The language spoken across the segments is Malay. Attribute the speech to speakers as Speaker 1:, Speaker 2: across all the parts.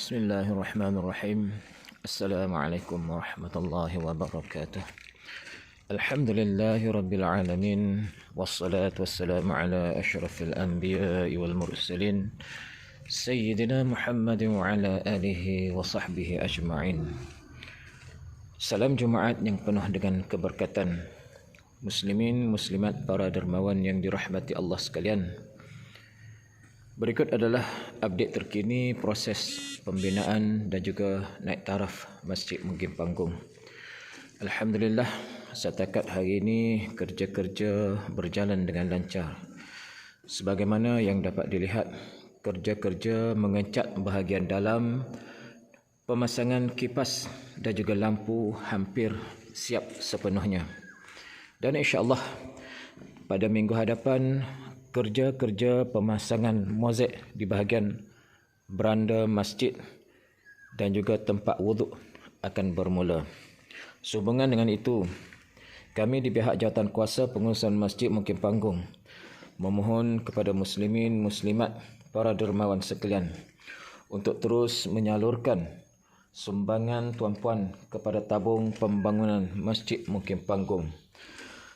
Speaker 1: Bismillahirrahmanirrahim. Assalamualaikum warahmatullahi wabarakatuh. Alhamdulillahi rabbil alamin wassalatu wassalamu ala asyrafil anbiya wal mursalin sayyidina Muhammad wa ala alihi wa sahbihi ajma'in. Salam Jumaat yang penuh dengan keberkatan. Muslimin muslimat para dermawan yang dirahmati Allah sekalian. Berikut adalah update terkini proses pembinaan dan juga naik taraf Masjid Mungkin Panggung. Alhamdulillah, setakat hari ini kerja-kerja berjalan dengan lancar. Sebagaimana yang dapat dilihat, kerja-kerja mengecat bahagian dalam, pemasangan kipas dan juga lampu hampir siap sepenuhnya. Dan insya-Allah pada minggu hadapan kerja-kerja pemasangan mozaik di bahagian beranda masjid dan juga tempat wuduk akan bermula. Sehubungan dengan itu, kami di pihak jawatan kuasa pengurusan masjid mungkin panggung memohon kepada muslimin muslimat para dermawan sekalian untuk terus menyalurkan sumbangan tuan-puan kepada tabung pembangunan masjid mungkin panggung.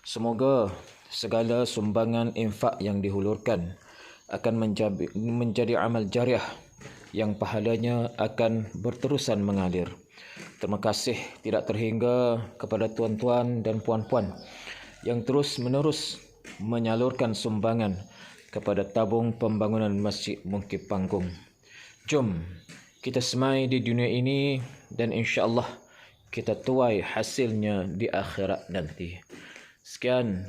Speaker 1: Semoga segala sumbangan infak yang dihulurkan akan menjadi, menjadi amal jariah yang pahalanya akan berterusan mengalir. Terima kasih tidak terhingga kepada tuan-tuan dan puan-puan yang terus menerus menyalurkan sumbangan kepada tabung pembangunan Masjid Mungkin Panggung. Jom kita semai di dunia ini dan insya-Allah kita tuai hasilnya di akhirat nanti. Sekian